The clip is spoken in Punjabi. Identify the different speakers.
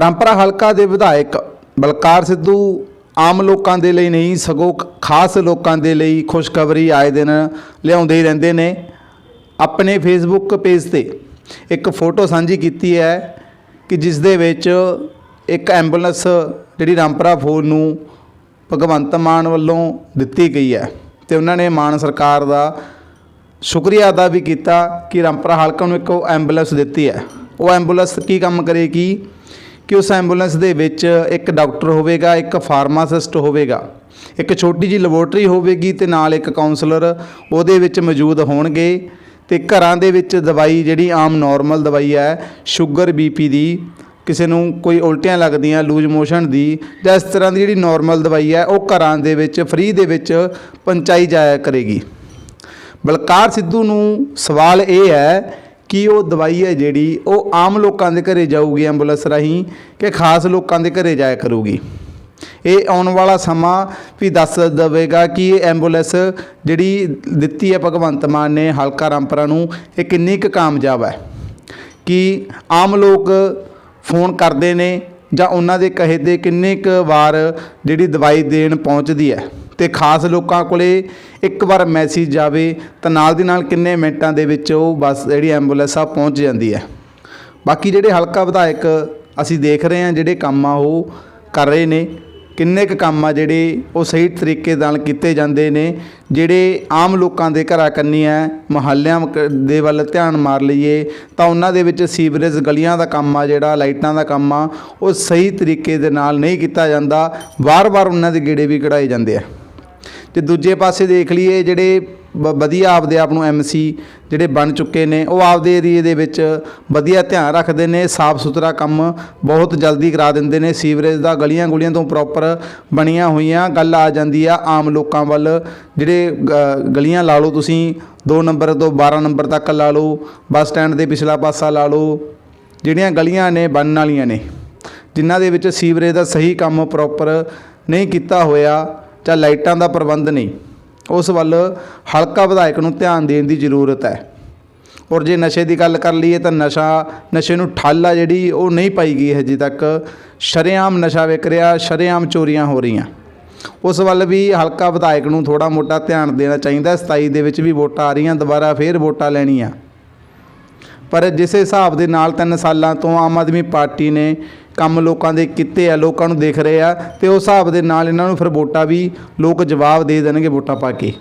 Speaker 1: ਰਾਮਪਰਾ ਹਲਕਾ ਦੇ ਵਿਧਾਇਕ ਬਲਕਾਰ ਸਿੱਧੂ ਆਮ ਲੋਕਾਂ ਦੇ ਲਈ ਨਹੀਂ, ਸਗੋਂ ਖਾਸ ਲੋਕਾਂ ਦੇ ਲਈ ਖੁਸ਼ਖਬਰੀ ਆਏ ਦਿਨ ਲਿਆਉਂਦੇ ਹੀ ਰਹਿੰਦੇ ਨੇ। ਆਪਣੇ ਫੇਸਬੁੱਕ ਪੇਜ ਤੇ ਇੱਕ ਫੋਟੋ ਸਾਂਝੀ ਕੀਤੀ ਹੈ ਕਿ ਜਿਸ ਦੇ ਵਿੱਚ ਇੱਕ ਐਂਬੂਲੈਂਸ ਜਿਹੜੀ ਰਾਮਪਰਾ ਫੋਨ ਨੂੰ ਭਗਵੰਤ ਮਾਨ ਵੱਲੋਂ ਦਿੱਤੀ ਗਈ ਹੈ ਤੇ ਉਹਨਾਂ ਨੇ ਮਾਨ ਸਰਕਾਰ ਦਾ ਸ਼ੁਕਰੀਆ ਅਦਾ ਵੀ ਕੀਤਾ ਕਿ ਰਾਮਪਰਾ ਹਲਕਾ ਨੂੰ ਇੱਕ ਐਂਬੂਲੈਂਸ ਦਿੱਤੀ ਹੈ। ਉਹ ਐਂਬੂਲੈਂਸ ਕੀ ਕੰਮ ਕਰੇਗੀ? ਕਿ ਉਸ ਐਂਬੂਲੈਂਸ ਦੇ ਵਿੱਚ ਇੱਕ ਡਾਕਟਰ ਹੋਵੇਗਾ, ਇੱਕ ਫਾਰਮਾਸਿਸਟ ਹੋਵੇਗਾ, ਇੱਕ ਛੋਟੀ ਜੀ ਲੈਬੋਰਟਰੀ ਹੋਵੇਗੀ ਤੇ ਨਾਲ ਇੱਕ ਕਾਉਂਸਲਰ ਉਹਦੇ ਵਿੱਚ ਮੌਜੂਦ ਹੋਣਗੇ ਤੇ ਘਰਾਂ ਦੇ ਵਿੱਚ ਦਵਾਈ ਜਿਹੜੀ ਆਮ ਨਾਰਮਲ ਦਵਾਈ ਹੈ ਸ਼ੂਗਰ ਬੀਪੀ ਦੀ, ਕਿਸੇ ਨੂੰ ਕੋਈ ਉਲਟੀਆਂ ਲੱਗਦੀਆਂ ਲੂਜ ਮੋਸ਼ਨ ਦੀ, ਜਾਂ ਇਸ ਤਰ੍ਹਾਂ ਦੀ ਜਿਹੜੀ ਨਾਰਮਲ ਦਵਾਈ ਹੈ, ਉਹ ਘਰਾਂ ਦੇ ਵਿੱਚ ਫ੍ਰੀ ਦੇ ਵਿੱਚ ਪਹੁੰਚਾਈ ਜਾਇਆ ਕਰੇਗੀ। ਬਲਕਾਰ ਸਿੱਧੂ ਨੂੰ ਸਵਾਲ ਇਹ ਹੈ ਕਿ ਉਹ ਦਵਾਈ ਹੈ ਜਿਹੜੀ ਉਹ ਆਮ ਲੋਕਾਂ ਦੇ ਘਰੇ ਜਾਊਗੀ ਐਂਬੂਲੈਂਸ ਰਾਹੀਂ ਕਿ ਖਾਸ ਲੋਕਾਂ ਦੇ ਘਰੇ ਜਾਇਆ ਕਰੂਗੀ? ਇਹ ਆਉਣ ਵਾਲਾ ਸਮਾਂ ਵੀ ਦੱਸ ਦੇਵੇਗਾ ਕਿ ਇਹ ਐਂਬੂਲੈਂਸ ਜਿਹੜੀ ਦਿੱਤੀ ਹੈ ਭਗਵੰਤ ਮਾਨ ਨੇ ਹਲਕਾ ਰਾਮਪੁਰਾ ਨੂੰ, ਇਹ ਕਿੰਨੀ ਕੁ ਕਾਮਯਾਬ ਹੈ? ਕਿ ਆਮ ਲੋਕ ਫੋਨ ਕਰਦੇ ਨੇ ਜਾਂ ਉਹਨਾਂ ਦੇ ਕਹੇ ਤੇ ਕਿੰਨੇ ਕੁ ਵਾਰ ਜਿਹੜੀ ਦਵਾਈ ਦੇਣ ਪਹੁੰਚਦੀ ਹੈ? ਤੇ ਖਾਸ ਲੋਕਾਂ ਕੋਲੇ ਇੱਕ ਵਾਰ ਮੈਸੇਜ ਜਾਵੇ ਤਾਂ ਨਾਲ ਦੀ ਨਾਲ ਕਿੰਨੇ ਮਿੰਟਾਂ ਦੇ ਵਿੱਚ ਉਹ ਬੱਸ ਜਿਹੜੀ ਐਂਬੂਲੈਂਸ ਆ ਪਹੁੰਚ ਜਾਂਦੀ ਹੈ। ਬਾਕੀ ਜਿਹੜੇ ਹਲਕਾ ਵਿਧਾਇਕ ਅਸੀਂ ਦੇਖ ਰਹੇ ਹਾਂ ਜਿਹੜੇ ਕੰਮ ਆ ਉਹ ਕਰ ਰਹੇ ਨੇ, ਕਿੰਨੇ ਕੁ ਕੰਮ ਆ ਜਿਹੜੇ ਉਹ ਸਹੀ ਤਰੀਕੇ ਨਾਲ ਕੀਤੇ ਜਾਂਦੇ ਨੇ, ਜਿਹੜੇ ਆਮ ਲੋਕਾਂ ਦੇ ਘਰਾਂ ਕੰਨੀ ਹੈ, ਮੁਹੱਲਿਆਂ ਕ- ਦੇ ਵੱਲ ਧਿਆਨ ਮਾਰ ਲਈਏ ਤਾਂ ਉਹਨਾਂ ਦੇ ਵਿੱਚ ਸੀਵਰੇਜ ਗਲੀਆਂ ਦਾ ਕੰਮ ਆ, ਜਿਹੜਾ ਲਾਈਟਾਂ ਦਾ ਕੰਮ ਆ, ਉਹ ਸਹੀ ਤਰੀਕੇ ਦੇ ਨਾਲ ਨਹੀਂ ਕੀਤਾ ਜਾਂਦਾ, ਵਾਰ-ਵਾਰ ਉਹਨਾਂ ਦੇ ਗੇੜੇ ਵੀ ਕਢਾਏ ਜਾਂਦੇ ਆ। ਤੇ ਦੂਜੇ ਪਾਸੇ ਦੇਖ ਲਈਏ ਜਿਹੜੇ ਵ- ਵਧੀਆ ਆਪਦੇ ਆਪ ਨੂੰ ਐਮਸੀ ਜਿਹੜੇ ਬਣ ਚੁੱਕੇ ਨੇ, ਉਹ ਆਪਦੇ ਏਰੀਏ ਦੇ ਵਿੱਚ ਵਧੀਆ ਧਿਆਨ ਰੱਖਦੇ ਨੇ, ਸਾਫ਼ ਸੁਥਰਾ ਕੰਮ ਬਹੁਤ ਜਲਦੀ ਕਰਾ ਦਿੰਦੇ ਨੇ, ਸੀਵਰੇਜ ਦਾ ਗਲੀਆਂ ਗੁਲੀਆਂ ਤੋਂ ਪ੍ਰੋਪਰ ਬਣੀਆਂ ਹੋਈਆਂ, ਗੱਲ ਆ ਜਾਂਦੀ ਆ ਆਮ ਲੋਕਾਂ ਵੱਲ, ਜਿਹੜੇ ਗ- ਗਲੀਆਂ ਲਾ ਲਓ ਤੁਸੀਂ 2 ਨੰਬਰ ਤੋਂ 12 ਨੰਬਰ ਤੱਕ ਲਾ ਲਓ, ਬੱਸ ਸਟੈਂਡ ਦੇ ਪਿਛਲਾ ਪਾਸਾ ਲਾ ਲਓ, ਜਿਹੜੀਆਂ ਗਲੀਆਂ ਨੇ, ਬਣਨ ਵਾਲੀਆਂ ਨੇ, ਜਿਨ੍ਹਾਂ ਦੇ ਵਿੱਚ ਸੀਵਰੇਜ ਦਾ ਸਹੀ ਕੰਮ ਪ੍ਰੋਪਰ ਨਹੀਂ ਕੀਤਾ ਹੋਇਆ ਜਾਂ ਲਾਈਟਾਂ ਦਾ ਪ੍ਰਬੰਧ ਨਹੀਂ, ਉਸ ਵੱਲ ਹਲਕਾ ਵਿਧਾਇਕ ਨੂੰ ਧਿਆਨ ਦੇਣ ਦੀ ਜ਼ਰੂਰਤ ਹੈ। ਔਰ ਜੇ ਨਸ਼ੇ ਦੀ ਗੱਲ ਕਰ ਲਈਏ ਤਾਂ ਨਸ਼ਾ, ਨਸ਼ੇ ਨੂੰ ਠੱਲ ਆ ਜਿਹੜੀ ਉਹ ਨਹੀਂ ਪਾਈ ਗਈ ਹਜੇ ਤੱਕ। ਸ਼ਰੇਆਮ ਨਸ਼ਾ ਵਿਕ ਰਿਹਾ, ਸ਼ਰੇਆਮ ਚੋਰੀਆਂ ਹੋ ਰਹੀਆਂ। ਉਸ ਵੱਲ ਵੀ ਹਲਕਾ ਵਿਧਾਇਕ ਨੂੰ ਥੋੜਾ ਮੋਟਾ ਧਿਆਨ ਦੇਣਾ ਚਾਹੀਦਾ 27 ਦੇ ਵਿੱਚ ਵੀ ਵੋਟਾਂ ਆ ਰਹੀਆਂ, ਦੁਬਾਰਾ ਫੇਰ ਵੋਟਾਂ ਲੈਣੀਆਂ। ਪਰ ਜਿਸ ਹਿਸਾਬ ਦੇ ਨਾਲ ਤਿੰਨ ਸਾਲਾਂ ਤੋਂ ਆਮ ਆਦਮੀ ਪਾਰਟੀ ਨੇ ਕੰਮ ਲੋਕਾਂ ਦੇ ਕੀਤੇ ਆ, ਲੋਕਾਂ ਨੂੰ ਦੇਖ ਰਹੇ ਆ ਤੇ ਉਸ ਹਿਸਾਬ ਦੇ ਨਾਲ ਇਹਨਾਂ ਨੂੰ ਫਿਰ ਵੋਟਾਂ ਵੀ ਲੋਕ ਜਵਾਬ ਦੇ ਦੇਣਗੇ, ਵੋਟਾਂ ਪਾ ਕੇ।